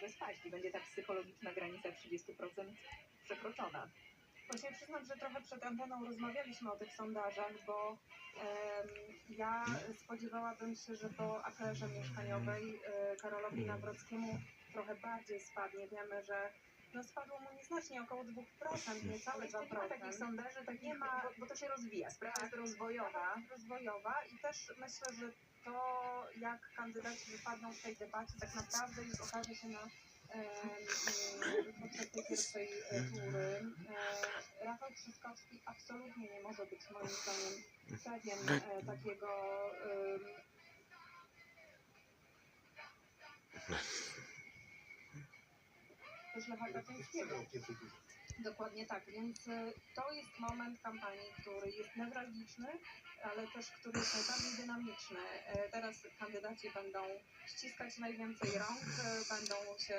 może spaść i będzie ta psychologiczna granica 30% przekroczona. Właśnie przyznam, że trochę przed anteną rozmawialiśmy o tych sondażach, bo em, ja spodziewałabym się, że po aferze mieszkaniowej e, Karolowi Nawrockiemu trochę bardziej spadnie. Wiemy, że no spadło mu nieznacznie, około 2%, niecałe Ale nie ma takich 2%. sondaży, takich, Nie ma- bo, bo to się rozwija. Sprawa Tak. jest rozwojowa. rozwojowa i też myślę, że to jak kandydaci wypadną w tej debacie tak naprawdę już okaże się na podczas tej pierwszej e, tury. E, Rafał Trzaskowski absolutnie nie może być moim zdaniem pewien e, takiego też Lecha Kaczyńskiego. Dokładnie tak, więc e, to jest moment kampanii, który jest newralgiczny, ale też który jest najbardziej dynamiczny. E, Teraz kandydaci będą ściskać najwięcej rąk, e, będą się